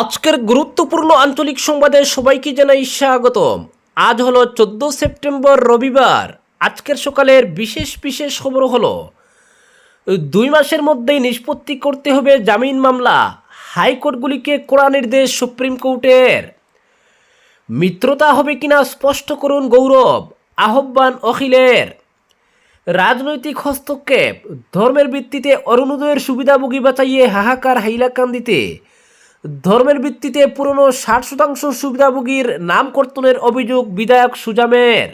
আজকের গুরুত্বপূর্ণ আঞ্চলিক সংবাদে সবাইকে জানাই স্বাগতম। আজ হলো চোদ্দ সেপ্টেম্বর রবিবার। আজকের সকালের বিশেষ বিশেষ খবর হলো, দুই মাসের মধ্যেই নিষ্পত্তি করতে হবে জামিন মামলা। হাইকোর্টগুলিকে কড়া নির্দেশ সুপ্রিম কোর্টের? মিত্রতা হবে কিনা স্পষ্ট করুন গৌরব, আহ্বান অখিলের। রাজনৈতিক হস্তক্ষেপ, ধর্মের ভিত্তিতে অরুণোদয়ের সুবিধাভোগী বাঁচাইয়ে হাহাকার হাইলাকান্দিতে। ধর্মের ভিত্তিতে পুরনো ষাট শতাংশ সুবিধাভোগীর নাম কর্তনের অভিযোগ বিধায়ক সুজামের।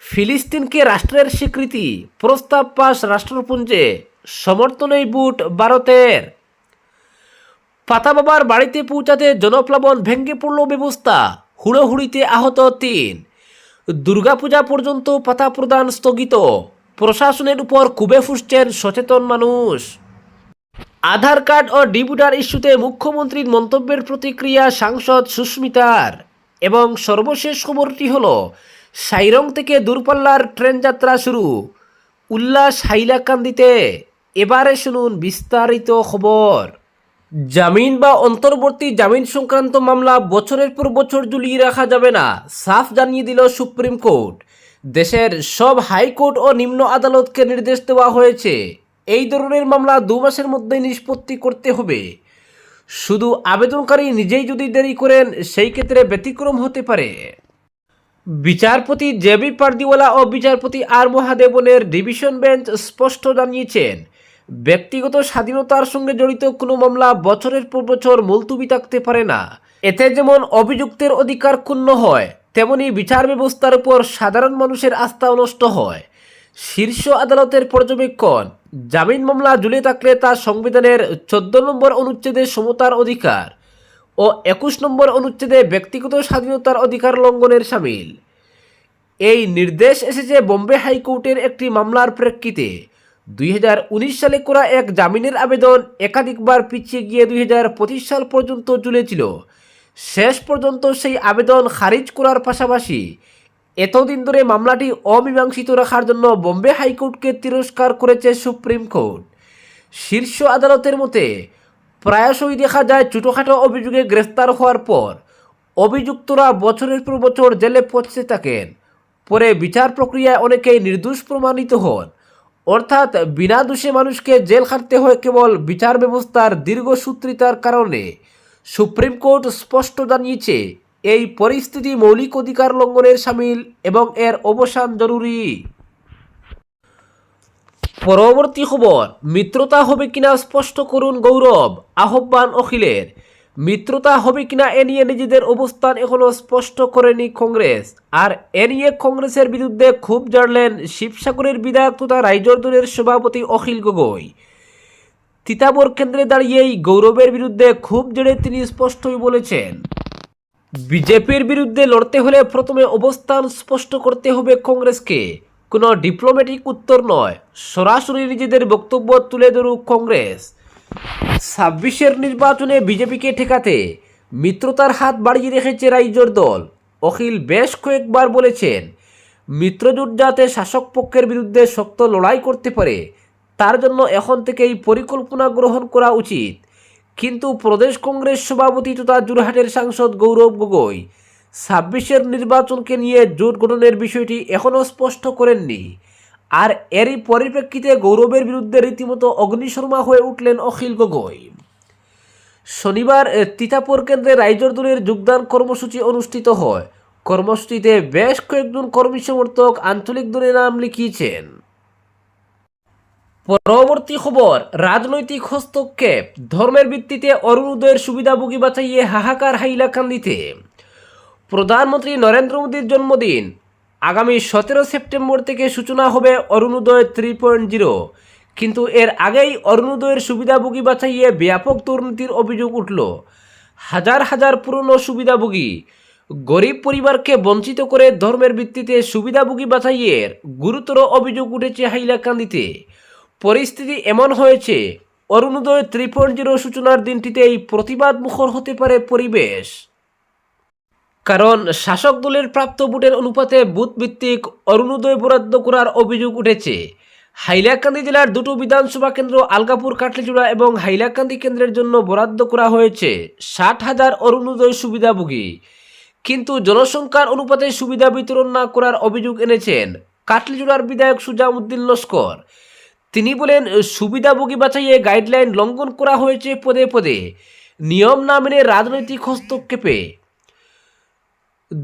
ফিলিস্তিনকে রাষ্ট্রের স্বীকৃতি, প্রস্তাব পাস রাষ্ট্রপুঞ্জে, সমর্থনেই বুট ভারতের। পাতা বাবার বাড়িতে পৌঁছাতে জনপ্লাবন ভেঙে পড়ল ব্যবস্থা, হুড়োহুড়িতে আহত তিন। দুর্গাপূজা পর্যন্ত পাতা প্রদান স্থগিত, প্রশাসনের উপর কুবে ফুসছেন সচেতন মানুষ। আধার কার্ড ও ডিভোটার ইস্যুতে মুখ্যমন্ত্রীর মন্তব্যের প্রতিক্রিয়া সাংসদ সুস্মিতার। এবং সর্বশেষ খবরটি হল, সাইরং থেকে দূরপাল্লার ট্রেন যাত্রা শুরু। উল্লাস হাইলাকান্দিতে। এবারে শুনুন বিস্তারিত খবর। জামিন বা অন্তর্বর্তী জামিন সংক্রান্ত মামলা বছরের পর বছর ঝুলিয়ে রাখা যাবে না, সাফ জানিয়ে দিল সুপ্রিম কোর্ট। দেশের সব হাইকোর্ট ও নিম্ন আদালতকে নির্দেশ দেওয়া হয়েছে। এই ধরনের মামলা দু মাসের মধ্যে নিষ্পত্তি করতে হবে। শুধু আবেদনকারী নিজেই যদি দেরি করেন, সেই ক্ষেত্রে ব্যতিক্রম হতে পারে। বিচারপতি জেবি পারদিওয়ালা ও বিচারপতি আর মহাদেবনের ডিভিশন বেঞ্চ স্পষ্ট জানিয়েছেন, ব্যক্তিগত স্বাধীনতার সঙ্গে জড়িত কোনো মামলা বছরের পর বছর মুলতুবি থাকতে পারে না। এতে যেমন অভিযুক্তের অধিকার ক্ষুণ্ণ হয়, তেমনি বিচার ব্যবস্থার উপর সাধারণ মানুষের আস্থা নষ্ট হয়। শীর্ষ আদালতের পর্যবেক্ষণ জামিন মামলা ঝুলে থাকলে তা সংবিধানের চোদ্দ নম্বর অনুচ্ছেদে সমতার অধিকার ও একুশ নম্বর অনুচ্ছেদে ব্যক্তিগত স্বাধীনতার অধিকার লঙ্ঘনের সামিল। এই নির্দেশ এসেছে বোম্বে হাইকোর্টের একটি মামলার প্রেক্ষিতে। দুই হাজার উনিশ সালে করা এক জামিনের আবেদন একাধিকবার পিছিয়ে গিয়ে দুই হাজার পঁচিশ সাল পর্যন্ত ঝুলেছিল। শেষ পর্যন্ত সেই আবেদন খারিজ করার পাশাপাশি এতদিন ধরে মামলাটি অমীমাংসিত রাখার জন্য বোম্বে হাইকোর্টকে তিরস্কার করেছে সুপ্রিম কোর্ট। শীর্ষ আদালতের মতে, প্রায়শই দেখা যায় ছোটোখাটো অভিযোগে গ্রেফতার হওয়ার পর অভিযুক্তরা বছরের পর বছর জেলে পৌঁছতে থাকেন। পরে বিচার প্রক্রিয়ায় অনেকেই নির্দোষ প্রমাণিত হন। অর্থাৎ বিনা দোষে মানুষকে জেল খাটতে হয় কেবল বিচার ব্যবস্থার দীর্ঘসূত্রিতার কারণে। সুপ্রিম কোর্ট স্পষ্ট জানিয়েছে এই পরিস্থিতি মৌলিক অধিকার লঙ্ঘনের সামিল এবং এর অবসান জরুরি। পরবর্তী খবর, মিত্রতা হবে কিনা স্পষ্ট করুন গৌরব, আহ্বান অখিলের। মিত্রতা হবে কিনা এ নিয়ে নিজেদের অবস্থান এখনও স্পষ্ট করেনি কংগ্রেস। আর এ নিয়ে কংগ্রেসের বিরুদ্ধে খুব জানলেন শিবসাগরের বিধায়ক তথা রাইজর্দনের সভাপতি অখিল গগৈ। তিতাবর কেন্দ্রে দাঁড়িয়েই গৌরবের বিরুদ্ধে খুব জেড়ে তিনি স্পষ্টই বলেছেন। বিজেপির বিরুদ্ধে লড়তে হলে প্রথমে অবস্থান স্পষ্ট করতে হবে কংগ্রেসকে। কোনো ডিপ্লোম্যাটিক উত্তর নয়। সরাসরি নিজেদের বক্তব্য তুলে ধরুক কংগ্রেস। ছাব্বিশের নির্বাচনে বিজেপিকে ঠেকাতে মিত্রতার হাত বাড়িয়ে রেখেছে রাইজোর দল। অখিল বেশ কয়েকবার বলেছেন, মিত্রজোট যাতে শাসক পক্ষের বিরুদ্ধে শক্ত লড়াই করতে পারে, তার জন্য এখন থেকেই পরিকল্পনা গ্রহণ করা উচিত। কিন্তু প্রদেশ কংগ্রেস সভাপতি তথা জোরহাটের সাংসদ গৌরব গগৈ, ছাব্বিশের নির্বাচনকে নিয়ে জোট গঠনের বিষয়টি এখনও স্পষ্ট করেননি। আর এরই পরিপ্রেক্ষিতে গৌরবের বিরুদ্ধে রীতিমতো অগ্নিশর্মা হয়ে উঠলেন অখিল গগৈ। শনিবার তিতাপুর কেন্দ্রে রাইজর দলের যোগদান কর্মসূচি অনুষ্ঠিত হয়। কর্মসূচিতে বেশ কয়েকজন কর্মী সমর্থক আঞ্চলিক দলে নাম লিখিয়েছেন। পরবর্তী খবর, রাজনৈতিক হস্তক্ষেপ। ধর্মের ভিত্তিতে অরুণোদয়ের সুবিধাভোগী বাঁচাইয়ে হাহাকার হাইলাকান্দিতে। প্রধানমন্ত্রী নরেন্দ্র মোদীর জন্মদিন। আগামী সতেরো সেপ্টেম্বর থেকে সূচনা হবে অরুণোদয় থ্রি পয়েন্ট জিরো। কিন্তু এর আগেই অরুণোদয়ের সুবিধাভোগী বাছাইয়ে ব্যাপক দুর্নীতির অভিযোগ উঠল। হাজার হাজার পুরনো সুবিধাভোগী গরিব পরিবারকে বঞ্চিত করে ধর্মের ভিত্তিতে সুবিধাভোগী বাছাইয়ের গুরুতর অভিযোগ উঠেছে হাইলাকান্দিতে। পরিস্থিতি এমন হয়েছে, অরুণোদয় থ্রি পয়েন্ট জিরো সূচনার দিনটিতেই প্রতিবাদ মুখর হতে পারে পরিবেশ। কারণ শাসক দলের প্রাপ্ত ভোটের অনুপাতে বুথ ভিত্তিক অরুণোদয় বরাদ্দ করার অভিযোগ উঠেছে। হাইলাকান্দি জেলার দুটো বিধানসভা কেন্দ্র আলগাপুর কাটলিচুড়া এবং হাইলাকান্দি কেন্দ্রের জন্য বরাদ্দ করা হয়েছে ষাট হাজার অরুণোদয় সুবিধাভোগী। কিন্তু জনসংখ্যার অনুপাতে সুবিধা বিতরণ না করার অভিযোগ এনেছেন কাটলিচুড়ার বিধায়ক সুজামুদ্দিন লস্কর। তিনি বলেন, সুবিধাভোগী বাছাইয়ে গাইডলাইন লঙ্ঘন করা হয়েছে পদে পদে। নিয়ম না মেনে রাজনৈতিক হস্তক্ষেপে।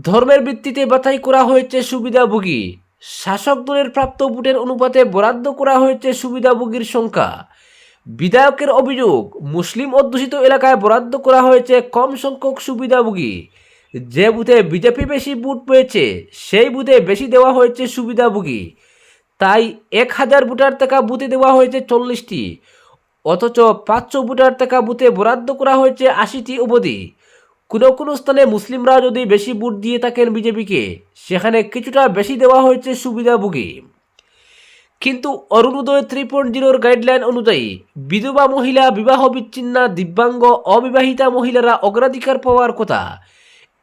ধর্মের ভিত্তিতে বাছাই করা হয়েছে সুবিধাভোগী। শাসক দলের প্রাপ্ত ভোটের অনুপাতে বরাদ্দ করা হয়েছে সুবিধাভোগীর সংখ্যা। বিধায়কের অভিযোগ, মুসলিম অধ্যুষিত এলাকায় বরাদ্দ করা হয়েছে কম সংখ্যক সুবিধাভোগী। যে বুথে বিজেপি বেশি ভোট পেয়েছে, সেই বুথে বেশি দেওয়া হয়েছে সুবিধাভোগী। তাই এক হাজার ভোটার টাকা বুথে দেওয়া হয়েছে চল্লিশটি। অথচ পাঁচশো ভোটার টাকা বুথে বরাদ্দ করা হয়েছে আশিটি অবধি কোনো কোনো স্থানে মুসলিমরা যদি বেশি ভোট দিয়ে থাকেন বিজেপিকে, সেখানে কিছুটা বেশি দেওয়া হয়েছে সুবিধাভোগী কিন্তু অরুণোদয় থ্রি পয়েন্ট জিরোর গাইডলাইন অনুযায়ী বিধবা মহিলা বিবাহ বিচ্ছিন্না দিব্যাঙ্গ অবিবাহিতা মহিলারা অগ্রাধিকার পাওয়ার কথা।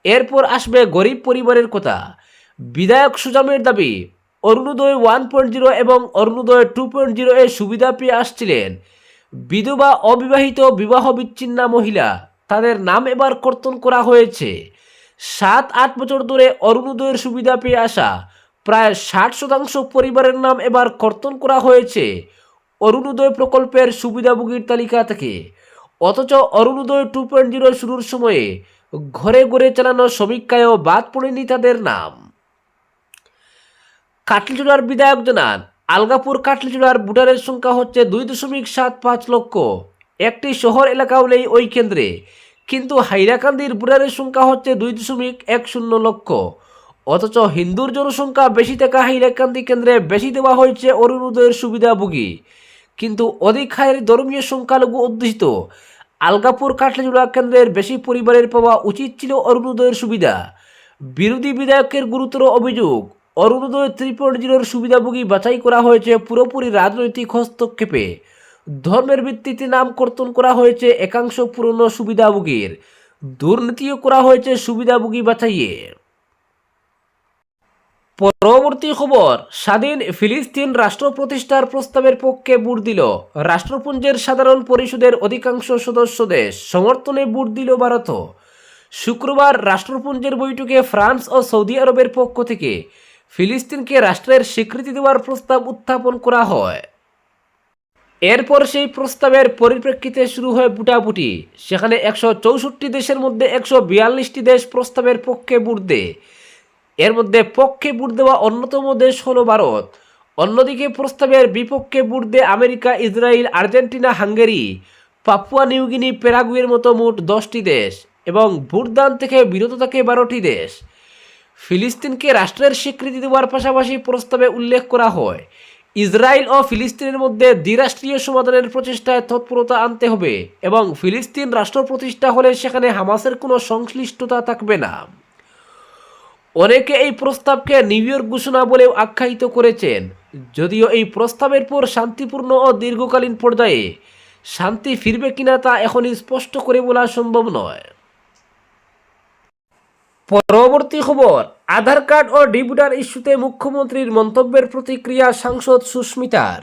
এরপর আসবে গরিব পরিবারের কথা। বিধায়ক সুজামের দাবি অরুণোদয় ওয়ান পয়েন্ট জিরো এবং অরুণোদয় টু পয়েন্ট জিরো এর সুবিধা পেয়ে আসছিলেন। বিধবা অবিবাহিত বিবাহ বিচ্ছিন্না মহিলা, তাদের নাম এবার কর্তন করা হয়েছে। সাত আট বছর ধরে অরুণোদয়ের সুবিধা পেয়ে আসা, প্রায় ষাট শতাংশ পরিবারের নাম এবার কর্তন করা হয়েছে অরুণোদয় প্রকল্পের সুবিধাভোগীর তালিকা থেকে। অথচ অরুণোদয় টু পয়েন্ট জিরো শুরুর সময়ে ঘরে ঘরে চালানো সমীক্ষায়ও বাদ পড়েনি তাদের নাম। কাটলিচুড়ার বিধায়ক জানান, আলগাপুর কাটলিচুড়ার ভোটারের সংখ্যা হচ্ছে দুই দশমিক সাত পাঁচ লক্ষ। একটি শহর এলাকাও নেই ওই কেন্দ্রে। কিন্তু হাইরাকান্দির ভোটারের সংখ্যা হচ্ছে দুই দশমিক এক শূন্য লক্ষ। অথচ হিন্দুর জনসংখ্যা বেশি থাকা হাইলাকান্দি কেন্দ্রে বেশি দেওয়া হয়েছে অরুণোদয়ের সুবিধাভোগী। কিন্তু অধিক হারের ধর্মীয় সংখ্যালঘু অধ্যুষিত আলগাপুর কাটলিজোড়া কেন্দ্রের বেশি পরিবারের পাওয়া উচিত ছিল অরুণোদয়ের সুবিধা। বিরোধী বিধায়কের গুরুতর অভিযোগ অরুণোদয় থ্রি পয়েন্ট জিরোর সুবিধাভোগী বাছাই করা হয়েছে পুরোপুরি রাজনৈতিক হস্তক্ষেপে। ধর্মের ভিত্তিতে নাম কর্তন করা হয়েছে একাংশ পুরনো সুবিধাভোগীর। দুর্নীতিও করা হয়েছে সুবিধাভোগী বাছাইয়ে। পরবর্তী খবর, স্বাধীন ফিলিস্তিন রাষ্ট্র প্রতিষ্ঠার প্রস্তাবের পক্ষে ভোট দিল। রাষ্ট্রপুঞ্জের সাধারণ পরিষদের অধিকাংশ সদস্য দেশ সমর্থনে ভোট দিল ভারত শুক্রবার রাষ্ট্রপুঞ্জের বৈঠকে ফ্রান্স ও সৌদি আরবের পক্ষ থেকে ফিলিস্তিনকে রাষ্ট্রের স্বীকৃতি দেওয়ার প্রস্তাব উত্থাপন করা হয়। এরপর সেই প্রস্তাবের পরিপ্রেক্ষিতে শুরু হয় বুটাবুটি। সেখানে একশো চৌষট্টি দেশের মধ্যে একশো বিয়াল্লিশটি দেশ প্রস্তাবের পক্ষে ভোট দেয়। এর মধ্যে পক্ষে ভোট দেওয়া অন্যতম দেশ হলো ভারত। অন্যদিকে প্রস্তাবের বিপক্ষে ভোট দেয় America, Israel, Argentina, Hungary. Papua New Guinea প্যারাগুয়ের মতো মোট দশটি দেশ এবং ভোটদান থেকে বিরত থাকে বারোটি দেশ। ফিলিস্তিনকে রাষ্ট্রের স্বীকৃতি দেওয়ার পাশাপাশি প্রস্তাবে উল্লেখ করা হয়, ইসরায়েল ও ফিলিস্তিনের মধ্যে দ্বিরাষ্ট্রীয় সমাধানের প্রচেষ্টায় তৎপরতা আনতে হবে এবং ফিলিস্তিন রাষ্ট্র প্রতিষ্ঠা হলে সেখানে হামাসের কোনো সংশ্লিষ্টতা থাকবে না। অনেকে এই প্রস্তাবকে নিউ ইয়র্ক ঘোষণা বলেও আখ্যায়িত করেছেন, যদিও এই প্রস্তাবের পর শান্তিপূর্ণ ও দীর্ঘকালীন পর্যায়ে শান্তি ফিরবে কিনা তা এখনই স্পষ্ট করে বলা সম্ভব নয়। পরবর্তী খবর, আধার কার্ড ও ডিভোটার ইস্যুতে মুখ্যমন্ত্রীর মন্তব্যের প্রতিক্রিয়া সাংসদ সুস্মিতার।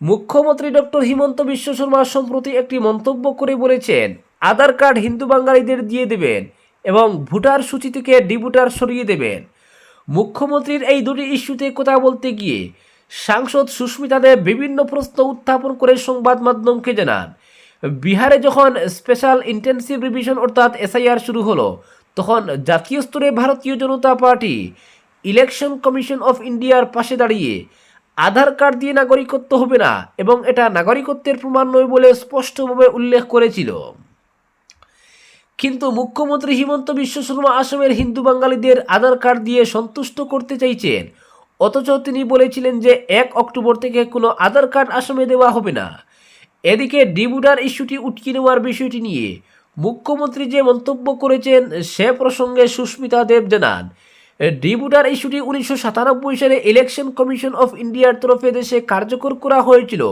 মুখ্যমন্ত্রী ডক্টর হিমন্ত বিশ্ব শর্মা সম্প্রতি একটি মন্তব্য করে বলেছেন, আধার কার্ড হিন্দু বাঙালিদের দিয়ে দেবেন এবং ভোটার সূচি থেকে ডিভোটার সরিয়ে দেবেন। মুখ্যমন্ত্রীর এই দুটি ইস্যুতে কথা বলতে গিয়ে সাংসদ সুস্মিতা দেব বিভিন্ন প্রশ্ন উত্থাপন করে সংবাদ মাধ্যমকে জানান। বিহারে যখন স্পেশাল ইন্টেন্সিভ রিভিশন অর্থাৎ এসআইআর শুরু হলো তখন জাতীয় স্তরে Bharatiya Janata party, election commission of ইন্ডিয়ার পাশে দাঁড়িয়ে আধার কার্ড দিয়ে নাগরিকত্ব হবে না এবং এটা নাগরিকত্বের প্রমাণ নয় বলে স্পষ্টভাবে উল্লেখ করেছিল। কিন্তু মুখ্যমন্ত্রী হিমন্ত বিশ্ব শর্মা আসামের হিন্দু বাঙালিদের আধার কার্ড দিয়ে সন্তুষ্ট করতে চাইছেন, অথচ তিনি বলেছিলেন যে এক অক্টোবর থেকে কোনো আধার কার্ড আসামে দেওয়া হবে না। এদিকে ডিবুটার ইস্যুটি উটকি নেওয়ার বিষয়টি নিয়ে মুখ্যমন্ত্রী যে মন্তব্য করেছেন, সে প্রসঙ্গে সুস্মিতা দেব জানান, ডিবুটার ইস্যুটি উনিশশো সাতানব্বই সালে ইলেকশন কমিশন অফ ইন্ডিয়ার তরফে দেশে কার্যকর করা হয়েছিল।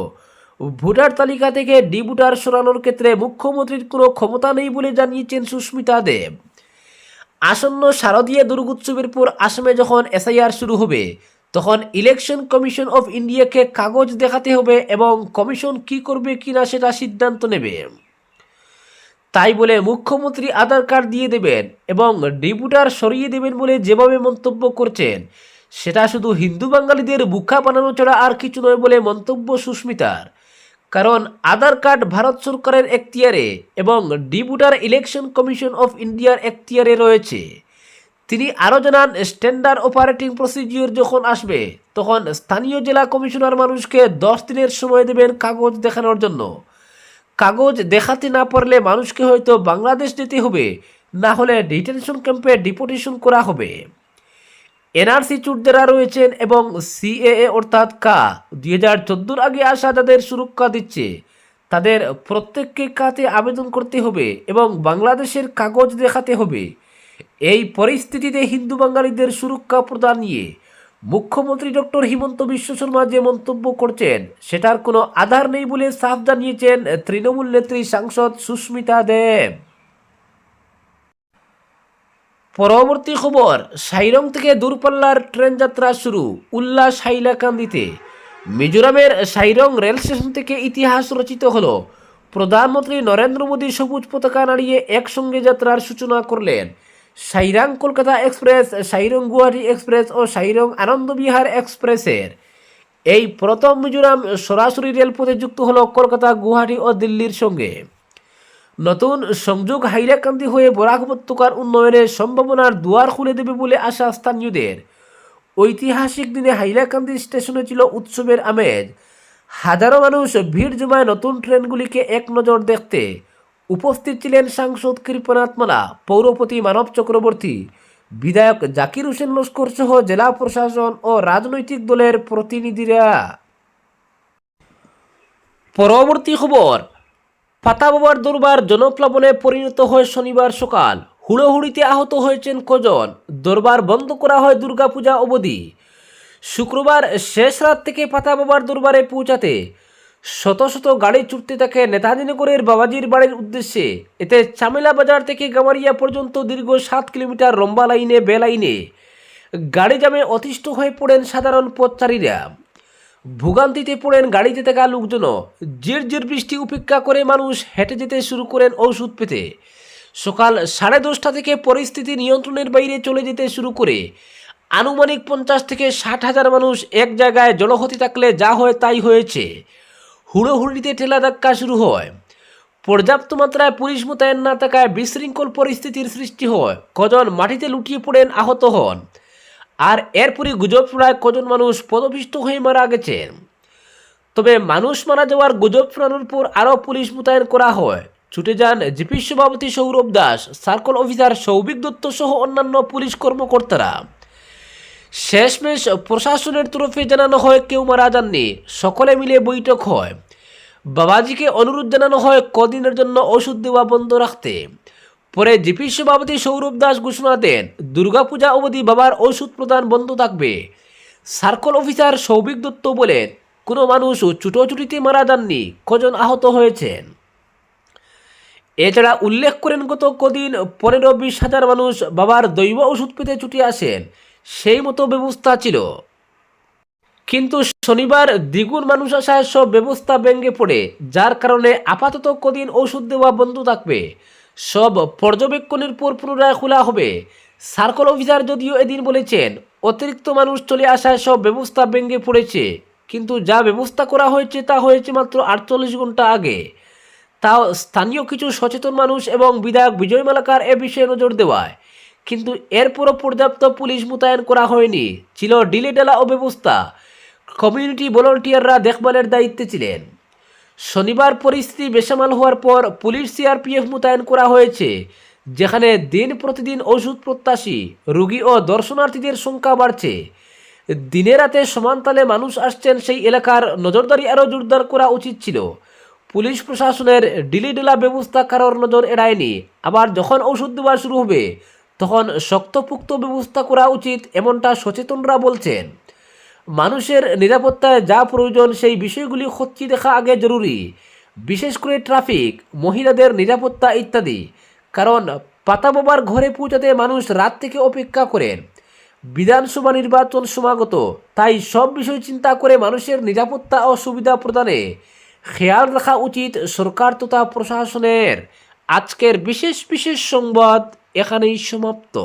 ভোটার তালিকা থেকে ডিবুটার সরানোর ক্ষেত্রে মুখ্যমন্ত্রীর কোনো ক্ষমতা নেই বলে জানিয়েছেন সুস্মিতা দেব। আসন্ন শারদীয় দুর্গোৎসবের পর আসামে যখন এসআইআর শুরু হবে, তখন ইলেকশন কমিশন অফ ইন্ডিয়াকে কাগজ দেখাতে হবে এবং কমিশন কি করবে কিনা সেটা সিদ্ধান্ত নেবে। তাই বলে মুখ্যমন্ত্রী আধার কার্ড দিয়ে দেবেন এবং ডিপুটার সরিয়ে দেবেন বলে যেভাবে মন্তব্য করছেন, সেটা শুধু হিন্দু বাঙালিদের বুখা বানানো ছাড়া আর কিছু নয় বলে মন্তব্য সুস্মিতার। কারণ আধার কার্ড ভারত সরকারের এখতিয়ারে এবং ডিপুটার ইলেকশন কমিশন অফ ইন্ডিয়ার এখতিয়ারে রয়েছে। তিনি আরও জানান, স্ট্যান্ডার্ড অপারেটিং প্রসিজিওর যখন আসবে, তখন স্থানীয় জেলা কমিশনার মানুষকে দশ দিনের সময় দেবেন কাগজ দেখানোর জন্য। কাগজ দেখাতে না পারলে মানুষকে হয়তো বাংলাদেশ যেতে হবে। না হলে ডিটেনশন ক্যাম্পে ডিপোটেশন করা হবে। এনআরসি চুট রয়েছেন এবং সিএএ অর্থাৎ কা, দুই হাজার চোদ্দোর আগে আসা যাদের সুরক্ষা দিচ্ছে, তাদের প্রত্যেককে কাতে আবেদন করতে হবে এবং বাংলাদেশের কাগজ দেখাতে হবে। এই পরিস্থিতিতে হিন্দু বাঙালিদের সুরক্ষা প্রদান নিয়ে মুখ্যমন্ত্রী ডক্টর হিমন্ত বিশ্ব শর্মা যে মন্তব্য করছেন, সেটার কোনো আধার নেই বলে সাফ জানিয়েছেন তৃণমূল নেত্রী সাংসদ সুস্মিতা দেব। পরবর্তী খবর, সাইরং থেকে দূরপাল্লার ট্রেন যাত্রা শুরু, উল্লাস হাইলাকান্দিতে। মিজোরামের সাইরং রেল স্টেশন থেকে ইতিহাস রচিত হলো। প্রধানমন্ত্রী নরেন্দ্র মোদী সবুজ পতাকা নাড়িয়ে একসঙ্গে যাত্রার সূচনা করলেন। সাইরাং কলকাতা এক্সপ্রেস, সাইরং গুয়াহাটি এক্সপ্রেস ও সাইরং আনন্দবিহার এক্সপ্রেসের। এই প্রথম মিজোরাম সরাসরি রেলপথে যুক্ত হলো কলকাতা, গুয়াহাটি ও দিল্লির সঙ্গে। নতুন সংযোগ হাইলাকান্দি হয়ে বরাক উপত্যকার উন্নয়নের সম্ভাবনার দুয়ার খুলে দেবে বলে আশা স্থানীয়দের। ঐতিহাসিক দিনে হাইলাকান্দি স্টেশনে ছিল উৎসবের আমেজ। হাজারো মানুষ ভিড় জমায় নতুন ট্রেনগুলিকে এক নজর দেখতে উপস্থিত ছিলেন সাংসদ কৃপনাথ মালা পৌরপতি মানব চক্রবর্তী, বিধায়ক জাকির হোসেন লস্কর সহ জেলা প্রশাসন ও রাজনৈতিক দলের প্রতিনিধিরা। পরবর্তী খবর, পাতা বাবার দরবার জনপ্লাবনে পরিণত হয় শনিবার সকাল। হুড়োহুড়িতে আহত হয়েছেন কজন? দরবার বন্ধ করা হয় দুর্গাপূজা অবধি। শুক্রবার শেষ রাত থেকে পাতা বাবার দরবারে পৌঁছাতে শত শত গাড়ি ছুটতে থাকে নেতাজিনগরের বাবাজির বাড়ির উদ্দেশ্যে। এতে চামেলা বাজার থেকে গামারিয়া পর্যন্ত দীর্ঘ সাত কিলোমিটার লম্বা লাইনে বেলাইনে গাড়ি জামে অতিষ্ঠ হয়ে পড়েন সাধারণ পথচারীরা। ভোগান্তিতে পড়েন গাড়িতে থাকা লোকজনও। জির জির বৃষ্টি উপেক্ষা করে মানুষ হেঁটে যেতে শুরু করেন ঔষধ পেতে। সকাল সাড়ে দশটা থেকে পরিস্থিতি নিয়ন্ত্রণের বাইরে চলে যেতে শুরু করে। আনুমানিক পঞ্চাশ থেকে ষাট হাজার মানুষ এক জায়গায় জড়ো হতে থাকলে যা হয় তাই হয়েছে। হুড়োহুড়িতে ঠেলা ধাক্কা শুরু হয়। পর্যাপ্ত মাত্রায় পুলিশ মোতায়েন না থাকায় বিশৃঙ্খল পরিস্থিতির সৃষ্টি হয়। কজন মাটিতে লুটিয়ে পড়েন আহত হন। আর এরপরই গুজব ছড়ায় কজন মানুষ পদপিষ্ট হয়ে মারা গেছেন। তবে মানুষ মারা যাওয়ার গুজব ছড়ানোর পর আরও পুলিশ মোতায়েন করা হয়। ছুটে যান জিপি সভাপতি সৌরভ দাস, সার্কল অফিসার সৌভিক দত্ত সহ অন্যান্য পুলিশ কর্মকর্তারা। শেষমেশ প্রশাসনের তরফে জানানো হয় কেউ মারা যাননি। সকলে মিলে বৈঠক হয়। বাবাজিকে অনুরোধ জানানো হয় কদিনের জন্য ওষুধ দেওয়া বন্ধ রাখতে। পরে জিপি সভাপতি সৌরভ দাস ঘোষণা দেন, দুর্গাপূজা অবধি বাবার ওষুধ প্রদান বন্ধ থাকবে। সার্কল অফিসার সৌভিক দত্ত বলেন, কোনো মানুষ ছুটোছুটিতে মারা যাননি, কজন আহত হয়েছেন? এছাড়া উল্লেখ করেন গত কদিন পনেরো বিশ হাজার মানুষ বাবার দৈব ওষুধ পেতে ছুটে আসেন। সেই মতো ব্যবস্থা ছিল। কিন্তু শনিবার দ্বিগুণ মানুষ আসায় সব ব্যবস্থা ভেঙে পড়ে, যার কারণে আপাতত কদিন ওষুধ দেওয়া বন্ধ থাকবে। সব পর্যবেক্ষণের পর পুনরায় খোলা হবে। সার্কল অফিসার যদিও এদিন বলেছেন, অতিরিক্ত মানুষ চলে আসায় সব ব্যবস্থা ভেঙে পড়েছে। কিন্তু যা ব্যবস্থা করা হয়েছে তা হয়েছে মাত্র আটচল্লিশ ঘণ্টা আগে। তাও স্থানীয় কিছু সচেতন মানুষ এবং বিধায়ক বিজয় মালাকার এ বিষয়ে নজর দেওয়ায়। কিন্তু এরপরও পর্যাপ্ত পুলিশ মোতায়েন করা হয়নি। ছিল ডিলেডেলা অব্যবস্থা। কমিউনিটি ভলেন্টিয়াররা দেখভালের দায়িত্বে ছিলেন। শনিবার পরিস্থিতি বেসামাল হওয়ার পর পুলিশ সিআরপিএফ মোতায়েন করা হয়েছে, যেখানে দিন প্রতিদিন ওষুধ প্রত্যাশী, রোগী ও দর্শনার্থীদের সংখ্যা বাড়ছে। দিনে রাতে সমানতালে মানুষ আসছেন সেই এলাকার নজরদারি আরও জোরদার করা উচিত ছিল। পুলিশ প্রশাসনের ডিলিডেলা ব্যবস্থা কারোর নজর এড়ায়নি। আবার যখন ওষুধ দেওয়া শুরু হবে তখন শক্তপুক্ত ব্যবস্থা করা উচিত এমনটা সচেতনরা বলছেন। মানুষের নিরাপত্তায় যা প্রয়োজন সেই বিষয়গুলি খতিয়ে দেখা আগে জরুরি, বিশেষ করে ট্রাফিক, মহিলাদের নিরাপত্তা ইত্যাদি। কারণ পাতা বাবার ঘরে পৌঁছাতে মানুষ রাত থেকে অপেক্ষা করেন। বিধানসভা নির্বাচন সমাগত, তাই সব বিষয় চিন্তা করে মানুষের নিরাপত্তা ও সুবিধা প্রদানে খেয়াল রাখা উচিত সরকার তথা প্রশাসনের। আজকের বিশেষ বিশেষ সংবাদ এখানেই সমাপ্ত